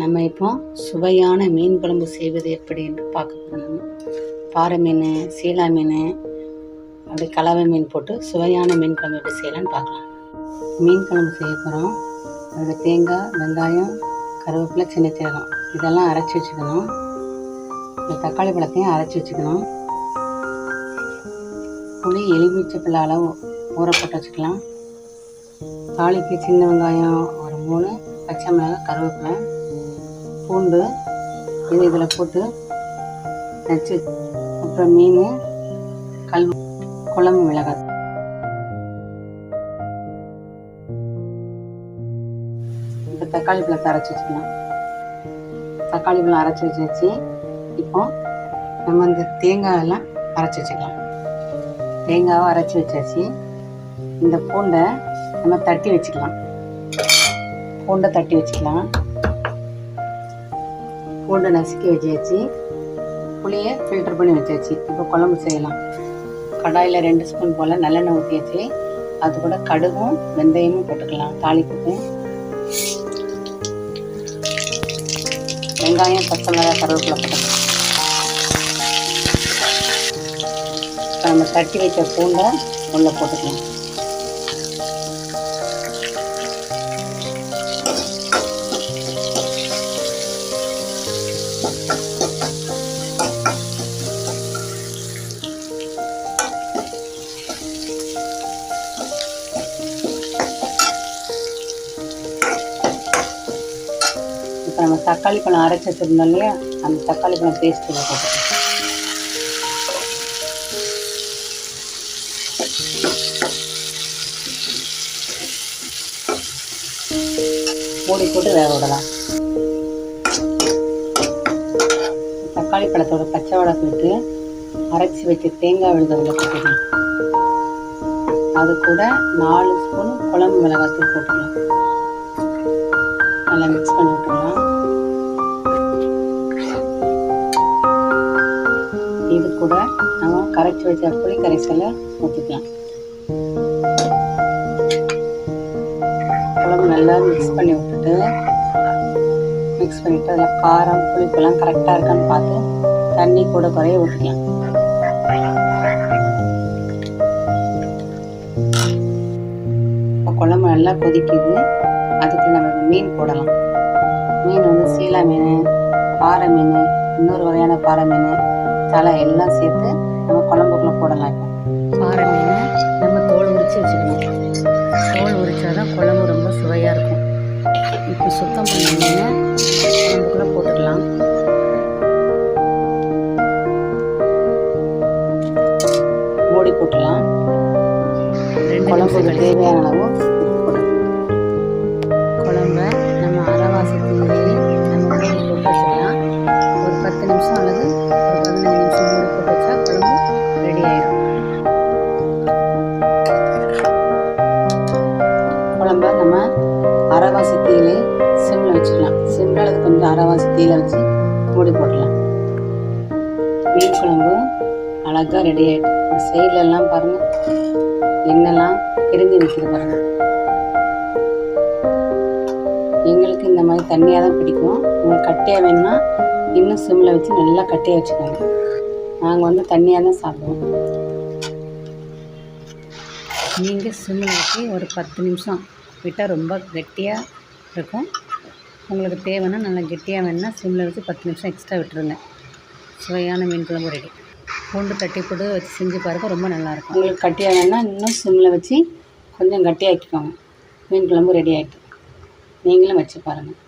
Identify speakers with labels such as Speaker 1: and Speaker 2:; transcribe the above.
Speaker 1: நம்ம இப்போ சுவையான மீன் குழம்பு செய்வது எப்படி என்று பார்க்க போனோம் பாறை மீன் சீலா மீன் அப்படி கலவை மீன் போட்டு சுவையான மீன் குழம்பு எப்படி செய்யலாம்னு பார்க்கலாம். மீன் குழம்பு செய்ய போகிறோம் அதில் தேங்காய் வெங்காயம் கருவேப்பிலை சின்ன சீரகம் இதெல்லாம் அரைச்சி வச்சுக்கணும். இந்த தக்காளி பழத்தையும் அரைச்சி வச்சுக்கணும். புளி எலுமிச்சப்பழ அளவு ஊற போட்டு வச்சுக்கலாம். தாளிக்கு சின்ன வெங்காயம் ஒரு மூணு பச்சை மிளகாய் கருவேப்பிலை பூண்டு இது இதில் போட்டு நச்சு. அப்புறம் மீன் கல் குழம்பு மிளகாய். இப்போ தக்காளி பழத்தை அரைச்சி வச்சுக்கலாம். தக்காளி பழம் அரைச்சி வச்சாச்சு. இப்போ நம்ம இந்த தேங்காயெல்லாம் அரைச்சி வச்சுக்கலாம். தேங்காவை அரைச்சி வச்சாச்சு. இந்த பூண்டை நம்ம தட்டி வச்சுக்கலாம். பூண்டை தட்டி வச்சுக்கலாம். பூண்டை நசுக்கி வச்சாச்சு. புளியை ஃபில்டர் பண்ணி வச்சாச்சு. இப்போ குழம்பு செய்யலாம். கடாயில் ரெண்டு ஸ்பூன் போல் நல்லெண்ணெய் ஊற்றியாச்சு அது கூட கடுகும் வெந்தயமும் போட்டுக்கலாம். தாளிப்புக்கு. வெங்காயம் பச்சை மிளகாய் கருவேப்பிலை போட்டுக்கலாம். நம்ம தட்டி வைத்த பூண்டை உள்ளே போட்டுக்கலாம். தக்காளி பழம் அரைச்சி வச்சுருந்தோம் இல்லையா? அந்த தக்காளி பழம் பேஸ்ட் போட்டுக்கலாம். மூடி போட்டு வேக விடலாம். தக்காளி பழத்தோட பச்சை வடை போட்டு அரைச்சி வச்சு தேங்காய் விழுதவில் போட்டுக்கலாம். அது கூட நாலு ஸ்பூன் குழம்பு மிளகாத்தூள் போட்டுக்கலாம். நல்லா மிக்ஸ் பண்ணி விட்டுக்கலாம். கூட நம்ம கரைச்சி வச்ச புளி கரைசலை ஊற்றிக்கலாம் குழம்பு நல்லா மிக்ஸ் பண்ணி விட்டுட்டு மிக்ஸ் பண்ணிவிட்டு அதில் காரம் புளிப்பெல்லாம் கரெக்டாக இருக்கான்னு பார்த்து தண்ணி கூட குறைய ஊற்றிக்கலாம் குழம்பு நல்லா கொதிக்குது. அதுக்கு நம்ம மீன் போடலாம். மீன் வந்து சீலா மீன் பாறை மீன் இன்னொரு வகையான பாறை மீன். தலை எல்லாம் சேர்த்து நம்ம குழம்புக்குள்ளே போடலாம் இப்போ. பாறை மீன் நம்ம தோல் உரித்து வச்சுக்கணும். தோல் உரிச்சா தான் குழம்பு ரொம்ப சுவையாக இருக்கும். இப்போ சுத்தம் பண்ண மீனை குழம்புக்குள்ளே போட்டுக்கலாம் மூடி போட்டுடலாம். குழம்புக்கு தேவையான அளவு அரைவாசி தீயிலே சிம்மில் வச்சுக்கலாம். சிம்மில் அல்லது கொஞ்சம் அரைவாசி தீயில வச்சு மூடி போடலாம். மீன் குழம்பு அழகாக ரெடி ஆகிட்டு இந்த சைட்லலாம் பாருங்கள் எண்ணெல்லாம் பிரிஞ்சு நிற்கிது பாருங்கள் எங்களுக்கு இந்த மாதிரி தண்ணியாக தான் பிடிக்கும். உங்களுக்கு கட்டியாக வேணும்னா இன்னும் சிம்மில் வச்சு நல்லா கட்டியாக வச்சுக்கோங்க. நாங்கள் வந்து தண்ணியாக தான் சாப்பிடுவோம். நீங்கள் சிம்மில் வச்சு ஒரு பத்து நிமிஷம் விட்டால் ரொம்ப கெட்டியாக இருக்கும். உங்களுக்கு தேவைன்னா நல்லா கெட்டியாக வேணும்னா சிம்மில் வச்சு பத்து நிமிஷம் எக்ஸ்ட்ரா விட்டுருங்க. சுவையான மீன் குழம்பு ரெடி பூண்டு தட்டி போட்டு வச்சு செஞ்சு பாருங்க ரொம்ப நல்லாயிருக்கும் உங்களுக்கு கட்டியாக வேணும்னா இன்னும் சிம்மில் வச்சு கொஞ்சம் கட்டியாக்கிக்கோங்க. மீன் குழம்பு ரெடி ஆகிட்டு நீங்களும் வச்சு பாருங்கள்